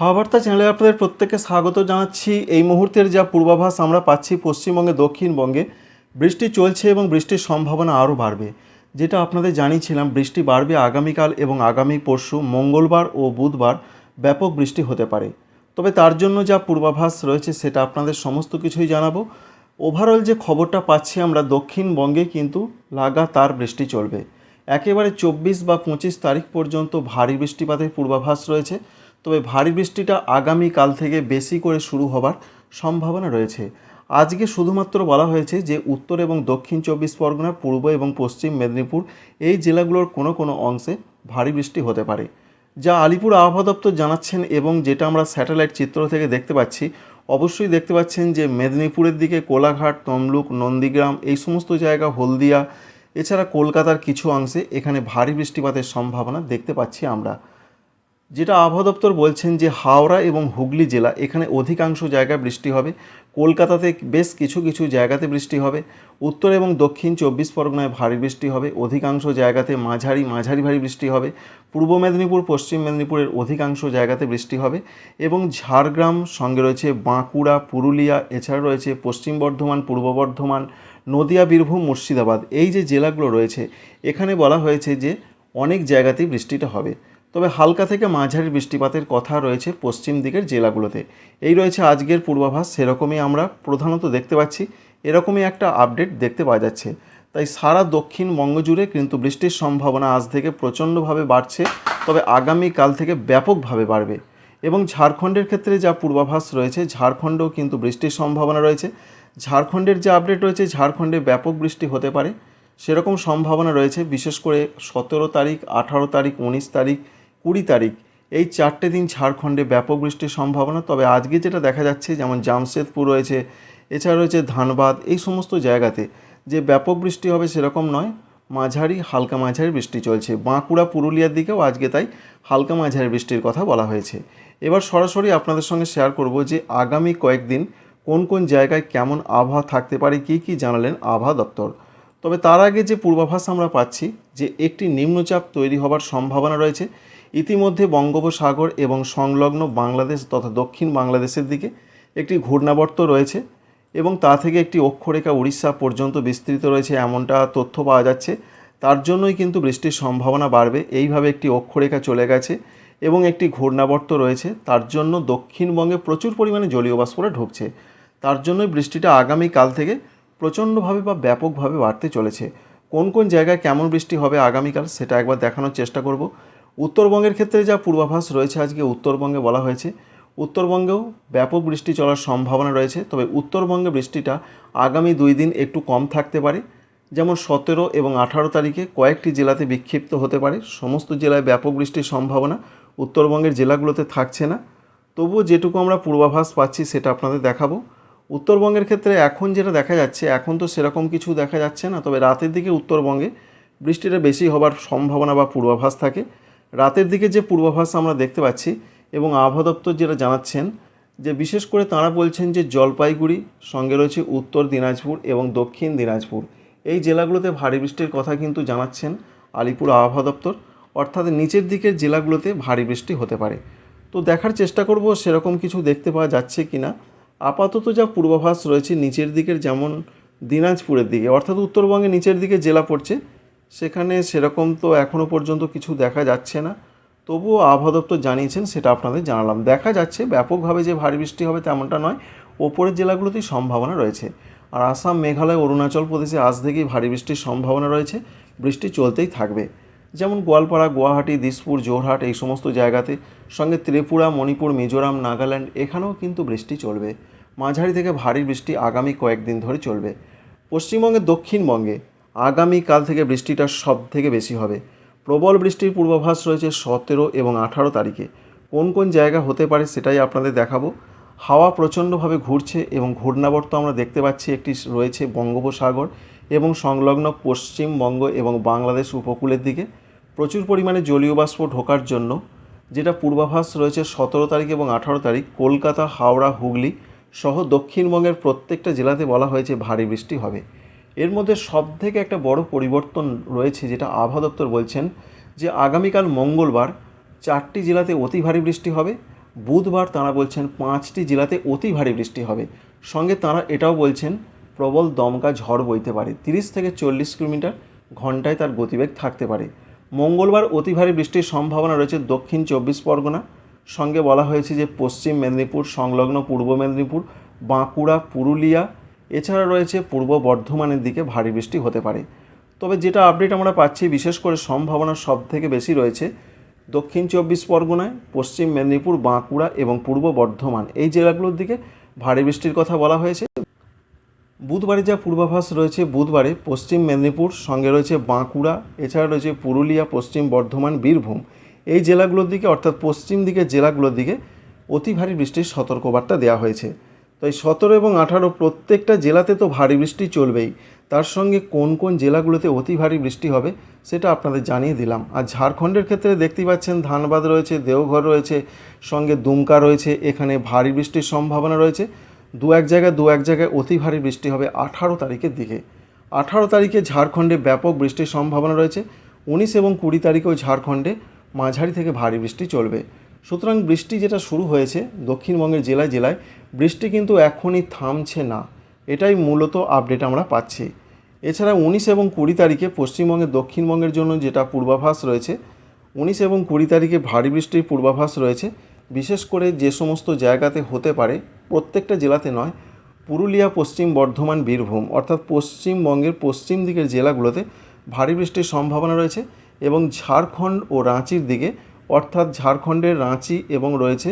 হাওয়াবার্তা চ্যানেলে আপনাদের প্রত্যেককে স্বাগত জানাচ্ছি। এই মুহূর্তের যা পূর্বাভাস আমরা পাচ্ছি পশ্চিমবঙ্গে, দক্ষিণবঙ্গে, বৃষ্টি চলছে এবং বৃষ্টির সম্ভাবনা আরও বাড়বে। যেটা আপনাদের জানিয়েছিলাম, বৃষ্টি বাড়বে আগামীকাল এবং আগামী পরশু, মঙ্গলবার ও বুধবার ব্যাপক বৃষ্টি হতে পারে। তবে তার জন্য যা পূর্বাভাস রয়েছে সেটা আপনাদের সমস্ত কিছুই জানাব। ওভারঅল যে খবরটা পাচ্ছি আমরা, দক্ষিণবঙ্গে কিন্তু লাগাতার বৃষ্টি চলবে। একেবারে চব্বিশ বা পঁচিশ তারিখ পর্যন্ত ভারী বৃষ্টিপাতের পূর্বাভাস রয়েছে। তবে ভারী বৃষ্টিটা আগামীকাল থেকে বেশি করে শুরু হবার সম্ভাবনা রয়েছে। আজকে শুধুমাত্র বলা হয়েছে যে উত্তর এবং দক্ষিণ চব্বিশ পরগনা, পূর্ব এবং পশ্চিম মেদিনীপুর এই জেলাগুলোর কোনো কোনো অংশে ভারী বৃষ্টি হতে পারে। যা আলিপুর আবহাওয়া দপ্তর জানাচ্ছেন এবং যেটা আমরা স্যাটেলাইট চিত্র থেকে দেখতে পাচ্ছি, অবশ্যই দেখতে পাচ্ছেন যে মেদিনীপুরের দিকে কোলাঘাট, তমলুক, নন্দীগ্রাম এই সমস্ত জায়গা, হলদিয়া, এছাড়া কলকাতার কিছু অংশে এখানে ভারী বৃষ্টিপাতের সম্ভাবনা দেখতে পাচ্ছি আমরা। যেটা আবহাওয়া দপ্তর বলছেন যে হাওড়া এবং হুগলি জেলা এখানে অধিকাংশ জায়গায় বৃষ্টি হবে। কলকাতাতে বেশ কিছু কিছু জায়গাতে বৃষ্টি হবে। উত্তর এবং দক্ষিণ চব্বিশ পরগনায় ভারী বৃষ্টি হবে। অধিকাংশ জায়গাতে মাঝারি মাঝারি ভারী বৃষ্টি হবে। পূর্ব মেদিনীপুর, পশ্চিম মেদিনীপুরের অধিকাংশ জায়গাতে বৃষ্টি হবে এবং ঝাড়গ্রাম সঙ্গে রয়েছে বাঁকুড়া, পুরুলিয়া, এছাড়া রয়েছে পশ্চিম বর্ধমান, পূর্ব বর্ধমান, নদিয়া, বীরভূম, মুর্শিদাবাদ। এই যে জেলাগুলো রয়েছে, এখানে বলা হয়েছে যে অনেক জায়গাতেই বৃষ্টিটা হবে। তবে হালকা থেকে মাঝারি বৃষ্টিপাতের কথা রয়েছে পশ্চিম দিকের জেলাগুলোতে। এই রয়েছে আজকের পূর্বাভাস, সেরকমই আমরা প্রধানত দেখতে পাচ্ছি। এরকমই একটা আপডেট দেখতে পাওয়া যাচ্ছে। তাই সারা দক্ষিণবঙ্গ জুড়ে কিন্তু বৃষ্টির সম্ভাবনা আজ থেকে প্রচণ্ডভাবে বাড়ছে, তবে আগামীকাল থেকে ব্যাপকভাবে বাড়বে। এবং ঝাড়খণ্ডের ক্ষেত্রে যা পূর্বাভাস রয়েছে, ঝাড়খণ্ডেও কিন্তু বৃষ্টির সম্ভাবনা রয়েছে। ঝাড়খণ্ডের যে আপডেট রয়েছে, ঝাড়খণ্ডে ব্যাপক বৃষ্টি হতে পারে। সেরকম সম্ভাবনা রয়েছে, বিশেষ করে সতেরো তারিখ, আঠারো তারিখ, উনিশ তারিখ কুড়ি তারিখ। এই চারটে দিন ঝাড়খণ্ডে ব্যাপক বৃষ্টির সম্ভাবনা, তবে আজকে যেটা দেখা যাচ্ছে, যেমন জামশেদপুর রয়েছে, এছাড়া রয়েছে ধানবাদ, এই সমস্ত জায়গাতে যে ব্যাপক বৃষ্টি হবে সেরকম নয়, মাঝারি, হালকা মাঝারি বৃষ্টি চলছে। বাঁকুড়া, পুরুলিয়ার দিকেও আজকে তাই হালকা মাঝারি বৃষ্টির কথা বলা হয়েছে। এবার সরাসরি আপনাদের সঙ্গে শেয়ার করব যে আগামী কয়েকদিন কোন কোন জায়গায় কেমন আবহাওয়া থাকতে পারে, কী কী জানালেন আবহাওয়া দপ্তর। তবে তার আগে যে পূর্বাভাস আমরা পাচ্ছি, যে একটি নিম্নচাপ তৈরি হবার সম্ভাবনা রয়েছে ইতিমধ্যে বঙ্গোপসাগর এবং সংলগ্ন বাংলাদেশ তথা দক্ষিণ বাংলাদেশের দিকে একটি ঘূর্ণাবর্ত রয়েছে এবং তা থেকে একটি অক্ষরেখা উড়িষ্যা পর্যন্ত বিস্তৃত রয়েছে এমনটা তথ্য পাওয়া যাচ্ছে। তার জন্যই কিন্তু বৃষ্টির সম্ভাবনা বাড়বে। এইভাবে একটি অক্ষরেখা চলে গেছে এবং একটি ঘূর্ণাবর্ত রয়েছে। তার জন্য দক্ষিণবঙ্গে প্রচুর পরিমাণে জলীয় বাষ্পরা ঢুকছে। তার জন্যই বৃষ্টিটা আগামীকাল থেকে প্রচণ্ডভাবে বা ব্যাপকভাবে বাড়তে চলেছে। কোন কোন জায়গায় কেমন বৃষ্টি হবে আগামীকাল সেটা একবার দেখানোর চেষ্টা করব। উত্তরবঙ্গের ক্ষেত্রে যা পূর্বাভাস রয়েছে আজকে উত্তরবঙ্গে বলা হয়েছে, উত্তরবঙ্গেও ব্যাপক বৃষ্টি চলার সম্ভাবনা রয়েছে, তবে উত্তরবঙ্গে বৃষ্টিটা আগামী দুই দিন একটু কম থাকতে পারে। যেমন সতেরো এবং আঠারো তারিখে কয়েকটি জেলাতে বিক্ষিপ্ত হতে পারে, সমস্ত জেলায় ব্যাপক বৃষ্টির সম্ভাবনা উত্তরবঙ্গের জেলাগুলোতে থাকছে না। তবুও যেটুকু আমরা পূর্বাভাস পাচ্ছি সেটা আপনাদের দেখাবো। উত্তরবঙ্গের ক্ষেত্রে এখন যেটা দেখা যাচ্ছে, এখন তো সেরকম কিছু দেখা যাচ্ছে না, তবে রাতের দিকে উত্তরবঙ্গে বৃষ্টিটা বেশি হবার সম্ভাবনা বা পূর্বাভাস থাকে। রাতের দিকে যে পূর্বাভাস আমরা দেখতে পাচ্ছি এবং আবহাওয়া দপ্তর যেটা জানাচ্ছেন, যে বিশেষ করে তাঁরা বলছেন যে জলপাইগুড়ি, সঙ্গে রয়েছে উত্তর দিনাজপুর এবং দক্ষিণ দিনাজপুর। এই জেলাগুলোতে ভারী বৃষ্টির কথা কিন্তু জানাচ্ছেন আলিপুর আবহাওয়া দপ্তর। অর্থাৎ নিচের দিকের জেলাগুলোতে ভারী বৃষ্টি হতে পারে। তো দেখার চেষ্টা করব সেরকম কিছু দেখতে পাওয়া যাচ্ছে কি না আপাতত যা পূর্বাভাস রয়েছে নিচের দিকের যেমন দিনাজপুরের দিকে, অর্থাৎ উত্তরবঙ্গে নিচের দিকে জেলা পড়ছে সেখানে সেরকম তো এখনও পর্যন্ত কিছু দেখা যাচ্ছে না। তবুও আবহাওয়া দপ্তর জানিয়েছেন, সেটা আপনাদের জানালাম। দেখা যাচ্ছে, ব্যাপকভাবে যে ভারী বৃষ্টি হবে তেমনটা নয়, ওপরের জেলাগুলোতেই সম্ভাবনা রয়েছে। আর আসাম, মেঘালয়, অরুণাচল প্রদেশে আজ থেকেই ভারী বৃষ্টির সম্ভাবনা রয়েছে। বৃষ্টি চলতেই থাকবে। যেমন গোয়ালপাড়া, গুয়াহাটি, দিসপুর জোরহাট এই সমস্ত জায়গাতে, সঙ্গে ত্রিপুরা, মণিপুর, মিজোরাম, নাগাল্যান্ড এখানেও কিন্তু বৃষ্টি চলবে। মাঝারি থেকে ভারী বৃষ্টি আগামী কয়েকদিন ধরে চলবে। পশ্চিমবঙ্গের দক্ষিণবঙ্গে আগামীকাল থেকে বৃষ্টিটা সব থেকে বেশি হবে। প্রবল বৃষ্টির পূর্বাভাস রয়েছে সতেরো এবং আঠারো তারিখে। কোন কোন জায়গা হতে পারে সেটাই আপনাদের দেখাবো। হাওয়া প্রচণ্ডভাবে ঘুরছে এবং ঘূর্ণাবর্ত আমরা দেখতে পাচ্ছি একটি রয়েছে বঙ্গোপসাগর এবং সংলগ্ন পশ্চিমবঙ্গ এবং বাংলাদেশ উপকূলের দিকে। প্রচুর পরিমাণে জলীয় বাষ্প ঢোকার জন্য, যেটা পূর্বাভাস রয়েছে সতেরো তারিখ এবং আঠারো তারিখ, কলকাতা, হাওড়া, হুগলি সহ দক্ষিণবঙ্গের প্রত্যেকটা জেলাতে বলা হয়েছে ভারী বৃষ্টি হবে। এর মধ্যে সব থেকে একটা বড় পরিবর্তন রয়েছে যেটা আবহাওয়া দপ্তর বলছেন যে আগামীকাল মঙ্গলবার চারটি জেলাতে অতি ভারী বৃষ্টি হবে। বুধবার তাঁরা বলছেন পাঁচটি জেলাতে অতি ভারী বৃষ্টি হবে। সঙ্গে তাঁরা এটাও বলছেন, প্রবল দমকা ঝড় বইতে পারে। তিরিশ থেকে চল্লিশ কিলোমিটার ঘন্টায় তার গতিবেগ থাকতে পারে। মঙ্গলবার অতি ভারী বৃষ্টির সম্ভাবনা রয়েছে দক্ষিণ চব্বিশ পরগনা। সঙ্গে বলা হয়েছে যে পশ্চিম মেদিনীপুর, সংলগ্ন পূর্ব মেদিনীপুর, বাঁকুড়া, পুরুলিয়া এছাড়া রয়েছে পূর্ব বর্ধমানের দিকে ভারী বৃষ্টি হতে পারে। তবে যেটা আপডেট আমরা পাচ্ছি, বিশেষ করে সম্ভাবনা সব থেকে বেশি রয়েছে দক্ষিণ চব্বিশ পরগনায়, পশ্চিম মেদিনীপুর, বাঁকুড়া এবং পূর্ব বর্ধমান। এই জেলাগুলোর দিকে ভারী বৃষ্টির কথা বলা হয়েছে। বুধবারে যা পূর্বাভাস রয়েছে বুধবারে পশ্চিম মেদিনীপুর, সঙ্গে রয়েছে বাঁকুড়া, এছাড়া রয়েছে পুরুলিয়া, পশ্চিম বর্ধমান, বীরভূম। এই জেলাগুলোর দিকে, অর্থাৎ পশ্চিম দিকের জেলাগুলোর দিকে অতি ভারী বৃষ্টির সতর্কবার্তা দেওয়া হয়েছে। তাই সতেরো এবং আঠারো প্রত্যেকটা জেলাতে তো ভারী বৃষ্টি চলবেই। তার সঙ্গে কোন কোন জেলাগুলোতে অতি ভারী বৃষ্টি হবে, সেটা আপনাদের জানিয়ে দিলাম। আর ঝাড়খণ্ডের ক্ষেত্রে দেখতেই পাচ্ছেন ধানবাদ রয়েছে, দেওঘর রয়েছে, সঙ্গে দুমকা রয়েছে, এখানে ভারী বৃষ্টির সম্ভাবনা রয়েছে। দু এক জায়গায় দু এক জায়গায় অতি ভারী বৃষ্টি হবে আঠারো তারিখের দিকে। আঠারো তারিখে ঝাড়খণ্ডে ব্যাপক বৃষ্টির সম্ভাবনা রয়েছে। উনিশ এবং কুড়ি তারিখেও ঝাড়খণ্ডে মাঝারি থেকে ভারী বৃষ্টি চলবে। সুতরাং বৃষ্টি যেটা শুরু হয়েছে দক্ষিণবঙ্গের জেলায় জেলায়, বৃষ্টি কিন্তু এখনই থামছে না। এটাই মূলত আপডেট আমরা পাচ্ছি। এছাড়া উনিশ এবং কুড়ি তারিখে পশ্চিমবঙ্গের দক্ষিণবঙ্গের জন্য যেটা পূর্বাভাস রয়েছে, উনিশ এবং কুড়ি তারিখে ভারী বৃষ্টির পূর্বাভাস রয়েছে। বিশেষ করে যে সমস্ত জায়গাতে হতে পারে, প্রত্যেকটা জেলাতে নয়, পুরুলিয়া, পশ্চিম বর্ধমান, বীরভূম, অর্থাৎ পশ্চিমবঙ্গের পশ্চিম দিকের জেলাগুলোতে ভারী বৃষ্টির সম্ভাবনা রয়েছে এবং ঝাড়খণ্ড ও রাঁচির দিকে অর্থাৎ ঝাড়খণ্ডের রাঁচি এবং রয়েছে,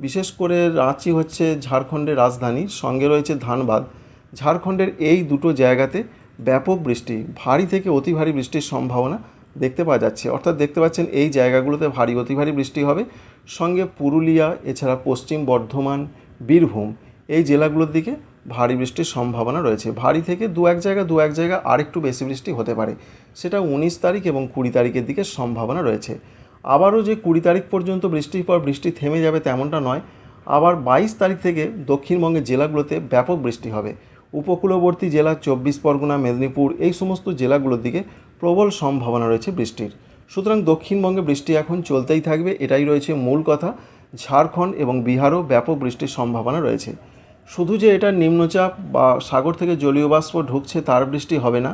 বিশেষ করে রাঁচি হচ্ছে ঝাড়খণ্ডের রাজধানী, সঙ্গে রয়েছে ধানবাদ। ঝাড়খণ্ডের এই দুটো জায়গাতে ব্যাপক বৃষ্টি, ভারী থেকে অতি ভারী বৃষ্টির সম্ভাবনা দেখতে পাওয়া যাচ্ছে। অর্থাৎ দেখতে পাচ্ছেন এই জায়গাগুলোতে ভারী অতি ভারী বৃষ্টি হবে। সঙ্গে পুরুলিয়া, এছাড়া পশ্চিম বর্ধমান, বীরভূম, এই জেলাগুলোর দিকে ভারী বৃষ্টির সম্ভাবনা রয়েছে। ভারী থেকে দু এক জায়গা, দু এক জায়গা আরেকটু বেশি বৃষ্টি হতে পারে। সেটা উনিশ তারিখ এবং কুড়ি তারিখের দিকে সম্ভাবনা রয়েছে। আবারও যে কুড়ি তারিখ পর্যন্ত বৃষ্টির পর বৃষ্টি থেমে যাবে তেমনটা নয়, আবার বাইশ তারিখ থেকে দক্ষিণবঙ্গের জেলাগুলোতে ব্যাপক বৃষ্টি হবে। উপকূলবর্তী জেলা চব্বিশ পরগনা, মেদিনীপুর এই সমস্ত জেলাগুলোর দিকে প্রবল সম্ভাবনা রয়েছে বৃষ্টির। সুতরাং দক্ষিণবঙ্গে বৃষ্টি এখন চলতেই থাকবে, এটাই রয়েছে মূল কথা। ঝাড়খণ্ড এবং বিহারও ব্যাপক বৃষ্টির সম্ভাবনা রয়েছে। শুধু যে এটা নিম্নচাপ বা সাগর থেকে জলীয় বাষ্প ঢুকছে তার বৃষ্টি হবে না,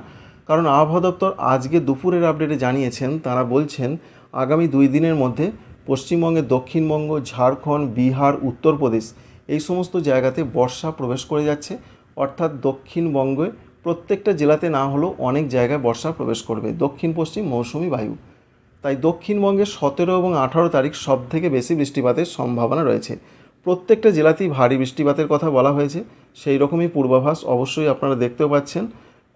কারণ আবহাওয়া দপ্তর আজকে দুপুরের আপডেটে জানিয়েছেন, তারা বলছেন আগামী দুই দিনের মধ্যে পশ্চিমবঙ্গে দক্ষিণবঙ্গ, ঝাড়খণ্ড, বিহার, উত্তরপ্রদেশ এই সমস্ত জায়গাতে বর্ষা প্রবেশ করে যাচ্ছে। অর্থাৎ দক্ষিণবঙ্গে প্রত্যেকটা জেলাতে না হলেও অনেক জায়গায় বর্ষা প্রবেশ করবে। দক্ষিণ, পশ্চিম, মৌসুমি বায়ু। তাই দক্ষিণবঙ্গে সতেরো এবং আঠারো তারিখ সব থেকে বেশি বৃষ্টিপাতের সম্ভাবনা রয়েছে। প্রত্যেকটা জেলাতেই ভারী বৃষ্টিপাতের কথা বলা হয়েছে। সেই রকমই পূর্বাভাস অবশ্যই আপনারা দেখতেও পাচ্ছেন।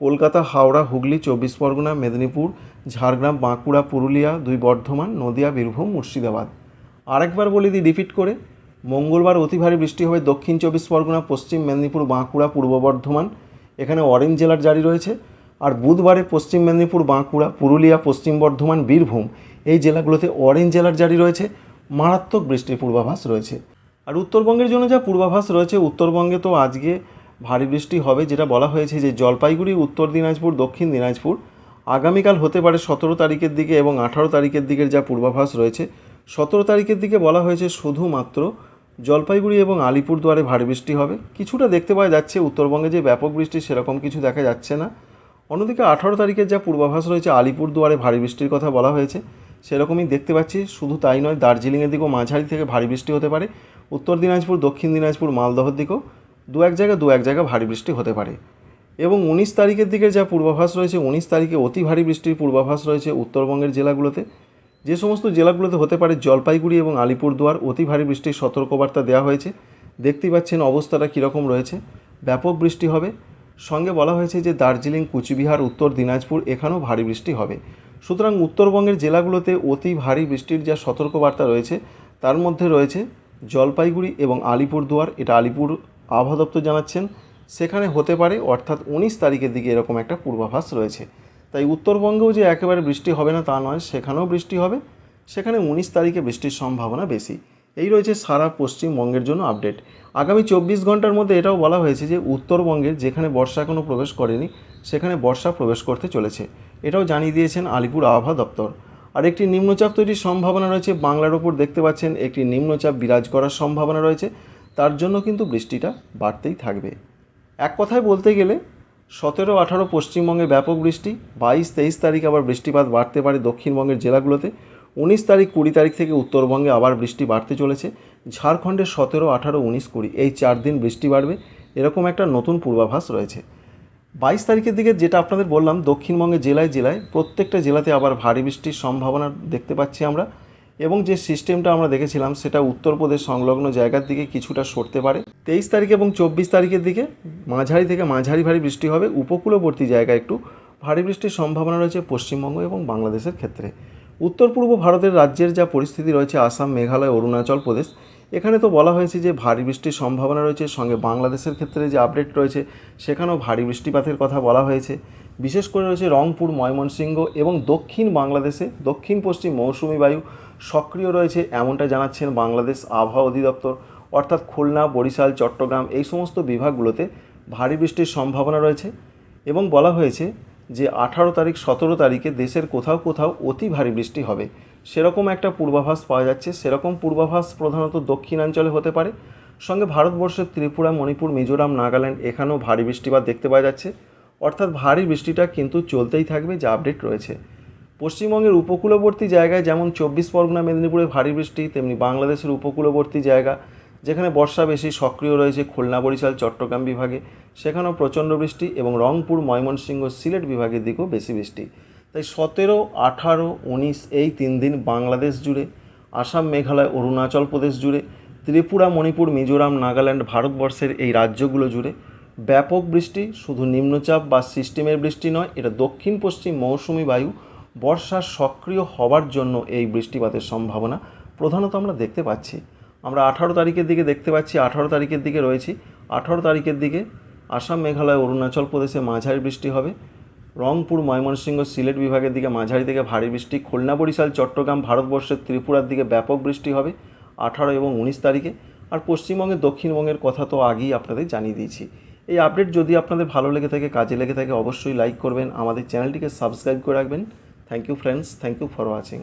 কলকাতা, হাওড়া, হুগলি, চব্বিশ পরগনা, মেদিনীপুর, ঝাড়গ্রাম, বাঁকুড়া, পুরুলিয়া, দুই বর্ধমান, নদিয়া, বীরভূম, মুর্শিদাবাদ। আরেকবার বলে দিই রিপিট করে, মঙ্গলবার অতি ভারী বৃষ্টি হবে দক্ষিণ চব্বিশ পরগনা, পশ্চিম মেদিনীপুর, বাঁকুড়া, পূর্ব বর্ধমান, এখানে অরেঞ্জ জেলার জারি রয়েছে, আর বুধবারে পশ্চিম মেদিনীপুর, বাঁকুড়া, পুরুলিয়া, পশ্চিম বর্ধমান, বীরভূম, এই জেলাগুলোতে অরেঞ্জ জেলার জারি রয়েছে, মারাত্মক বৃষ্টির পূর্বাভাস রয়েছে। আর উত্তরবঙ্গের জন্য যা পূর্বাভাস রয়েছে, উত্তরবঙ্গে তো আজকে ভারী বৃষ্টি হবে, যেটা বলা হয়েছে যে জলপাইগুড়ি, উত্তর দিনাজপুর, দক্ষিণ দিনাজপুর আগামীকাল হতে পারে সতেরো তারিখের দিকে এবং আঠারো তারিখের দিকের যা পূর্বাভাস রয়েছে। সতেরো তারিখের দিকে বলা হয়েছে শুধুমাত্র জলপাইগুড়ি এবং আলিপুরদুয়ারে ভারী বৃষ্টি হবে। কিছুটা দেখতে পাওয়া যাচ্ছে, উত্তরবঙ্গে যে ব্যাপক বৃষ্টি সেরকম কিছু দেখা যাচ্ছে না। অন্যদিকে আঠারো তারিখের যা পূর্বাভাস রয়েছে, আলিপুরদুয়ারে ভারী বৃষ্টির কথা বলা হয়েছে। সেরকমই দেখতে পাচ্ছি, শুধু তাই নয়, দার্জিলিংয়ের দিকেও মাঝারি থেকে ভারী বৃষ্টি হতে পারে। উত্তর দিনাজপুর, দক্ষিণ দিনাজপুর, মালদহর দিকেও দু এক জায়গায় দু এক জায়গায় ভারী বৃষ্টি হতে পারে। এবং উনিশ তারিখের দিকে যা পূর্বাভাস রয়েছে, উনিশ তারিখে অতি ভারী বৃষ্টির পূর্বাভাস রয়েছে উত্তরবঙ্গের জেলাগুলোতে। যে সমস্ত জেলাগুলোতে হতে পারে জলপাইগুড়ি এবং আলিপুরদুয়ার, অতি ভারী বৃষ্টির সতর্কবার্তা দেওয়া হয়েছে। দেখতেই পাচ্ছেন অবস্থাটা কীরকম রয়েছে। ব্যাপক বৃষ্টি হবে। সঙ্গে বলা হয়েছে যে দার্জিলিং, কুচবিহার, উত্তর দিনাজপুর এখানেও ভারী বৃষ্টি হবে। সুতরাং উত্তরবঙ্গের জেলাগুলোতে অতি ভারী বৃষ্টির যা সতর্কবার্তা রয়েছে, তার মধ্যে রয়েছে জলপাইগুড়ি এবং আলিপুরদুয়ার। এটা আলিপুর আবহাওয়া দপ্তর জানাচ্ছেন, সেখানে হতে পারে, অর্থাৎ উনিশ তারিখের দিকে এরকম একটা পূর্বাভাস রয়েছে। তাই উত্তরবঙ্গেও যে একেবারে বৃষ্টি হবে না তা নয়, সেখানেও বৃষ্টি হবে। সেখানে উনিশ তারিখে বৃষ্টির সম্ভাবনা বেশি। এই রয়েছে সারা পশ্চিমবঙ্গের জন্য আপডেট। আগামী চব্বিশ ঘণ্টার মধ্যে এটাও বলা হয়েছে যে উত্তরবঙ্গের যেখানে বর্ষা এখনও প্রবেশ করেনি, সেখানে বর্ষা প্রবেশ করতে চলেছে। এটাও জানিয়ে দিয়েছেন আলিপুর আবহাওয়া দপ্তর। আর একটি নিম্নচাপ তৈরির সম্ভাবনা রয়েছে। বাংলার ওপর দেখতে পাচ্ছেন, একটি নিম্নচাপ বিরাজ করার সম্ভাবনা রয়েছে। তার জন্য কিন্তু বৃষ্টিটা বাড়তেই থাকবে। এক কথায় বলতে গেলে, সতেরো আঠারো পশ্চিমবঙ্গে ব্যাপক বৃষ্টি, বাইশ তেইশ তারিখ আবার বৃষ্টিপাত বাড়তে পারে দক্ষিণবঙ্গের জেলাগুলোতে, উনিশ তারিখ কুড়ি তারিখ থেকে উত্তরবঙ্গে আবার বৃষ্টি বাড়তে চলেছে, ঝাড়খণ্ডে সতেরো, আঠারো, উনিশ, কুড়ি, এই চার দিন বৃষ্টি বাড়বে, এরকম একটা নতুন পূর্বাভাস রয়েছে। বাইশ তারিখের দিকে যেটা আপনাদের বললাম, দক্ষিণবঙ্গে জেলায় জেলায় প্রত্যেকটা জেলাতে আবার ভারী বৃষ্টির সম্ভাবনা দেখতে পাচ্ছি আমরা এবং যে সিস্টেমটা আমরা দেখেছিলাম সেটা উত্তরপ্রদেশ সংলগ্ন জায়গার দিকে কিছুটা সরতে পারে। তেইশ তারিখ এবং চব্বিশ তারিখের দিকে মাঝারি থেকে মাঝারি ভারী বৃষ্টি হবে। উপকূলবর্তী জায়গায় একটু ভারী বৃষ্টির সম্ভাবনা রয়েছে পশ্চিমবঙ্গ এবং বাংলাদেশের ক্ষেত্রে। উত্তর পূর্ব ভারতের রাজ্যের যা পরিস্থিতি রয়েছে, আসাম, মেঘালয়, অরুণাচল প্রদেশ, এখানে তো বলা হয়েছে যে ভারী বৃষ্টির সম্ভাবনা রয়েছে। সঙ্গে বাংলাদেশের ক্ষেত্রে যে আপডেট রয়েছে, সেখানেও ভারী বৃষ্টিপাতের কথা বলা হয়েছে। বিশেষ করে রয়েছে রংপুর, ময়মনসিংহ এবং দক্ষিণ বাংলাদেশে দক্ষিণ পশ্চিম মৌসুমি বায়ু সক্রিয় রয়েছে এমনটা জানাচ্ছেন বাংলাদেশ আবহাওয়া অধিদপ্তর। অর্থাৎ খুলনা, বরিশাল, চট্টগ্রাম এই সমস্ত বিভাগগুলোতে ভারী বৃষ্টির সম্ভাবনা রয়েছে এবং বলা হয়েছে যে আঠারো তারিখ সতেরো তারিখে দেশের কোথাও কোথাও অতি ভারী বৃষ্টি হবে। সেরকম একটা পূর্বাভাস পাওয়া যাচ্ছে। সেরকম পূর্বাভাস প্রধানত দক্ষিণাঞ্চলে হতে পারে। সঙ্গে ভারতবর্ষের ত্রিপুরা, মণিপুর, মিজোরাম, নাগাল্যান্ড এখানেও ভারী বৃষ্টিপাত দেখতে পাওয়া যাচ্ছে। অর্থাৎ ভারী বৃষ্টিটা কিন্তু চলতেই থাকবে, যা আপডেট রয়েছে। পশ্চিমবঙ্গের উপকূলবর্তী জায়গায় যেমন চব্বিশ পরগনা, মেদিনীপুরে ভারী বৃষ্টি, তেমনি বাংলাদেশের উপকূলবর্তী জায়গা, যেখানে বর্ষা বেশি সক্রিয় রয়েছে খুলনা, বরিশাল, চট্টগ্রাম বিভাগে, সেখানেও প্রচণ্ড বৃষ্টি এবং রংপুর, ময়মনসিংহ, সিলেট বিভাগের দিকেও বেশি বৃষ্টি। তাই সতেরো, আঠারো, উনিশ এই তিন দিন বাংলাদেশ জুড়ে, আসাম, মেঘালয়, অরুণাচল প্রদেশ জুড়ে, ত্রিপুরা, মণিপুর, মিজোরাম, নাগাল্যান্ড, ভারতবর্ষের এই রাজ্যগুলো জুড়ে ব্যাপক বৃষ্টি, শুধু নিম্নচাপ বা সিস্টেমের বৃষ্টি নয়, এটা দক্ষিণ পশ্চিম মৌসুমি বায়ু বর্ষার সক্রিয় হওয়ার জন্য এই বৃষ্টিপাতের সম্ভাবনা প্রধানত আমরা দেখতে পাচ্ছি। আমরা আঠারো তারিখের দিকে দেখতে পাচ্ছি, আঠারো তারিখের দিকে রয়েছি। আঠারো তারিখের দিকে আসাম, মেঘালয়, অরুণাচল প্রদেশে মাঝারি বৃষ্টি হবে। রংপুর, ময়মনসিংহ, সিলেট বিভাগের দিকে মাঝারি থেকে ভারী বৃষ্টি। খুলনা, বরিশাল, চট্টগ্রাম, ভারতবর্ষের ত্রিপুরার দিকে ব্যাপক বৃষ্টি হবে আঠারো এবং উনিশ তারিখে। আর পশ্চিমবঙ্গের দক্ষিণবঙ্গের কথা তো আগেই আপনাদের জানিয়ে দিয়েছি। এই আপডেট যদি আপনাদের ভালো লেগে থাকে, কাজে লেগে থাকে, অবশ্যই লাইক করবেন। আমাদের চ্যানেলটিকে সাবস্ক্রাইব করে রাখবেন। Thank you friends thank you for watching